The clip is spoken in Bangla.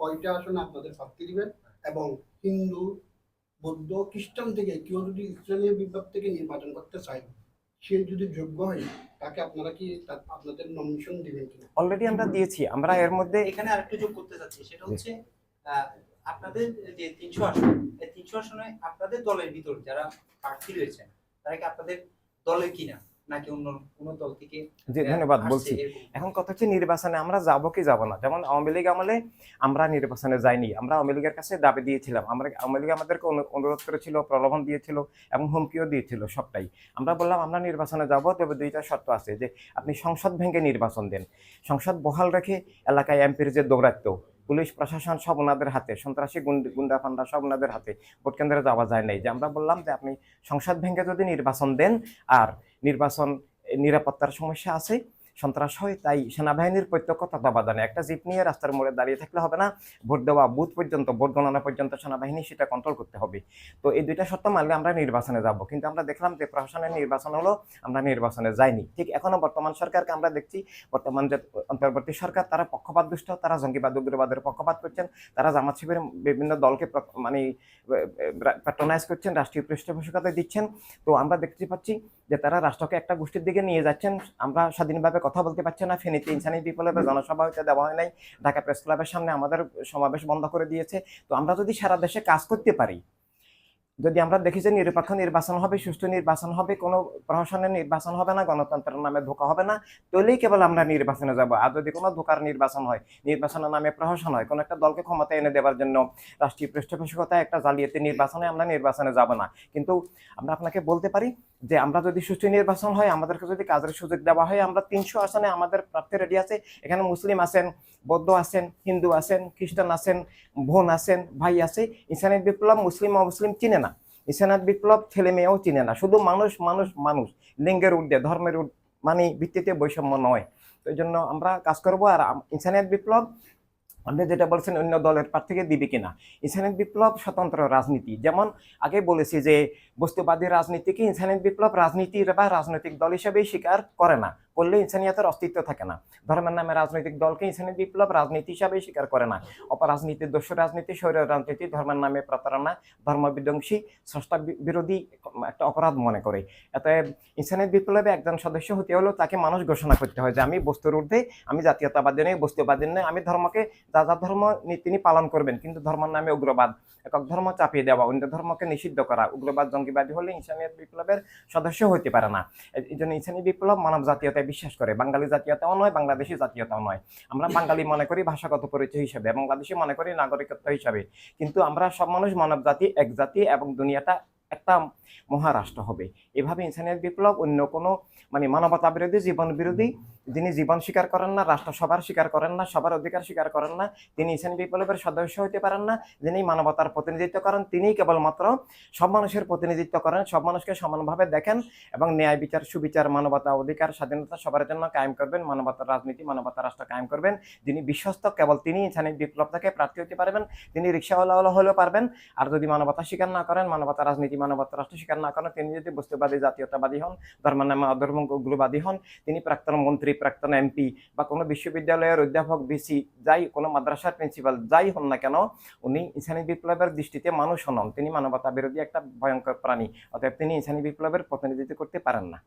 কয়টা আসনে আপনাদের প্রার্থী দিবেন? এবং হিন্দু বৌদ্ধ খ্রিস্টান থেকে কেউ যদি ইসলামীয় বিপ্লব থেকে নির্বাচন করতে চায় সে যদি যোগ্য হয় তাকে আপনারা কি আপনাদের নমিনেশন দিবেন কিনা? অলরেডি আমরা দিয়েছি আমরা এর মধ্যে এখানে আরেকটু যোগ করতে চাচ্ছি সেটা হচ্ছে আপনাদের যে তিনশো আসন এই তিনশো আসনে আপনাদের দলের ভিতর যারা প্রার্থী রয়েছেন তারা কি আপনাদের দলের কিনা? নাকি অন্য কোন দল থেকে যে ধন্যবাদ বলছি। এখন কথা হচ্ছে নির্বাচনে আমরা যাব কি যাব না। যেমন আওয়ামী লীগ আমলে আমরা নির্বাচনে যাইনি। আমরা আওয়ামী লীগের কাছে দাবি দিয়েছিলাম। আমরা আওয়ামী লীগ আমাদেরকে অনু- অনুরোধ করেছিল প্রলোভন দিয়েছিল এবং হুমকিও দিয়েছিল সবটাই। আমরা বললাম আমরা নির্বাচনে যাব তবে দুইটা শর্ত আছে যে আপনি সংসদ ভেঙে নির্বাচন দেন। সংসদ বহাল রেখে এলাকায় এমপির যে দৌরাত্ম পুলিশ প্রশাসন সব ওনাদের হাতে, সন্ত্রাসী গুন্ড- ফান্ডা সব ওনাদের হাতে। ভোট কেন্দ্রে যাওয়া যায় নাই। যে আমরা বললাম যে আপনি সংসদ ভেঙে যদি নির্বাচন দেন, আর নির্বাচন নিরাপত্তার সমস্যা আছে সন্ত্রাস হয়, তাই সেনাবাহিনীর প্রত্যক্ষ তত্ত্বাবধানে একটা জিপ নিয়ে রাস্তার মোড়ে দাঁড়িয়ে থাকলে হবে না। ভোট দেওয়া বুথ পর্যন্ত, ভোট গণনা পর্যন্ত সেনাবাহিনী সেটা কন্ট্রোল করতে হবে। তো এই দুইটা শর্ত মানলে আমরা নির্বাচনে যাব। কিন্তু আমরা দেখলাম যে প্রশাসনের নির্বাচন হলো, আমরা নির্বাচনে যাইনি। ঠিক এখনও বর্তমান সরকারকে আমরা দেখছি, বর্তমান যে অন্তর্বর্তী সরকার, তারা পক্ষপাত দুষ্ট তারা জঙ্গিবাদ, উগ্রবাদের পক্ষপাত করছেন, তারা জামাত শিবিরের বিভিন্ন দলকে মানে প্যাট্রোনাইজ করছেন, রাষ্ট্রীয় পৃষ্ঠপোষকতা দিচ্ছেন। তো আমরা দেখতে পাচ্ছি যে তারা রাষ্ট্রকে একটা গোষ্ঠীর দিকে নিয়ে যাচ্ছেন। আমরা স্বাধীনভাবে কথা বলতে পারছি না। ফেনীতে ইনসানি বিপ্লবে জনসভা হতে দেওয়া হয় নাই। ঢাকা প্রেস ক্লাবের সামনে আমাদের সমাবেশ বন্ধ করে দিয়েছে। তো আমরা যদি সারা দেশে কাজ করতে পারি যদি আমরা দেখি যে নিরপেক্ষ নির্বাচন হবে সুষ্ঠু নির্বাচন হবে কোনো প্রশাসনের নির্বাচন হবে না গণতন্ত্রের নামে ধোকা হবে না তাহলেই কেবল আমরা নির্বাচনে যাব। আর যদি কোনো ধোকার নির্বাচন হয় নির্বাচনের নামে প্রশাসন হয় কোনো একটা দলকে ক্ষমতা এনে দেওয়ার জন্য রাষ্ট্রীয় পৃষ্ঠপোষকতা একটা জালিয়াতি নির্বাচনে আমরা নির্বাচনে যাব না। কিন্তু আমরা আপনাকে বলতে পারি যে আমরা যদি সুষ্ঠু নির্বাচন হয়, আমাদেরকে যদি কাজের সুযোগ দেওয়া হয়, আমরা তিনশো আসনে আমাদের প্রার্থী রেডি আছে। এখানে মুসলিম আছেন, বৌদ্ধ আছেন, হিন্দু আছেন, খ্রিস্টান আছেন, বোন আছেন, ভাই আছে। ইসলামিক বিপ্লব মুসলিম অমুসলিম চিনে না। ইসলামিক বিপ্লব ছেলে মেয়েও চিনে না। শুধু মানুষ মানুষ মানুষ। লিঙ্গের ঊর্ধ্বে, ধর্মের মানে ভিত্তিতে বৈষম্য নয়। তো জন্য আমরা কাজ করব। আর ইনসানিয়ত বিপ্লব আপনি যেটা বলছেন অন্য দলের প্রার্থীকে দিবে কিনা? ইনসানিয়ত বিপ্লব স্বতন্ত্র রাজনীতি। যেমন আগে বলেছি যে বস্তুবাদী রাজনীতিকে ইনসানিয়ত বিপ্লব রাজনীতি বা রাজনৈতিক দল হিসেবেই স্বীকার করে না। করলে ইনসানিয়তের অস্তিত্ব থাকে না। ধর্মের নামে রাজনৈতিক দলকে ইনসানিয়ত বিপ্লব রাজনীতি হিসাবে স্বীকার করে না। অপরাজনীতি দস্য রাজনীতি শৈর রাজনীতি, ধর্মের নামে প্রতারণা, ধর্ম বিধ্বংসী, স্রষ্টা বিরোধী একটা অপরাধ মনে করে। অতএব ইনসানিয়ত বিপ্লবে একজন সদস্য হতে হলেও তাকে মানুষ ঘোষণা করতে হয় যে, আমি বস্তুর ঊর্ধ্বে, আমি জাতীয়তাবাদী নই, বস্তুবাদী নই, আমি ধর্মকে, যা যা ধর্ম তিনি পালন করবেন, কিন্তু ধর্মের নামে উগ্রবাদ, একক ধর্ম চাপিয়ে দেওয়া, অন্য ধর্মকে নিষিদ্ধ করা, উগ্রবাদ জঙ্গিবাদী হলে ইনসানিয়ত বিপ্লবের সদস্য হতে পারে না। এই- জন্য ইনসানি বিপ্লব মানব জাতীয়তায় বিশ্বাস করে। বাঙালি জাতীয়তাও নয়, বাংলাদেশি জাতীয়তাও নয়। আমরা বাঙালি মনে করি ভাষাগত পরিচয় হিসাবে, বাংলাদেশি মনে করি নাগরিকত্ব হিসাবে। কিন্তু আমরা সব মানুষ মানব জাতি, এক জাতি এবং দুনিয়াটা একটা মহারাষ্ট্র হবে। এভাবে ইনসানিয়ত বিপ্লব অন্য কোনো মানে মানবতা বিরোধী জীবন বিরোধী যিনি জীবন স্বীকার করেন না, রাষ্ট্র সবার স্বীকার করেন না, সবার অধিকার স্বীকার করেন না, তিনি ইনসানি বিপ্লবের সদস্য হতে পারেন না, যিনি মানবতার প্রতিনিধিত্ব করেন, তিনিই কেবলমাত্র সব মানুষের প্রতিনিধিত্ব করেন, সব মানুষকে সমানভাবে দেখেন এবং ন্যায় বিচার, সুবিচার, মানবতা, অধিকার, স্বাধীনতা সবার জন্য কায়েম করবেন, মানবতার রাজনীতি, মানবতা রাষ্ট্র কায়েম করবেন, যিনি বিশ্বস্ত, কেবল তিনি ইনসানি বিপ্লব থেকে প্রার্থী হতে পারবেন, তিনি রিক্সাওয়ালা হলেও পারবেন, আর যদি মানবতা স্বীকার না করেন, মানবতা রাজনীতি, মানবতা রাষ্ট্র স্বীকার না করেন, তিনি যদি বস্তুবাদী, জাতীয়তাবাদী হন ধর্মের নামে অধর্ম উগ্রবাদী হন, তিনি প্রাক্তন মন্ত্রী প্রাক্তন এমপি বা কোনো বিশ্ববিদ্যালয়ের অধ্যাপক বিসি যাই কোনো মাদ্রাসার প্রিন্সিপাল যাই হন না কেন উনি ইনসানি বিপ্লবের দৃষ্টিতে মানুষ হনন তিনি মানবতা বিরোধী একটা ভয়ঙ্কর প্রাণী অর্থাৎ তিনি ইনসানি বিপ্লবের প্রতিনিধিত্ব করতে পারেন না।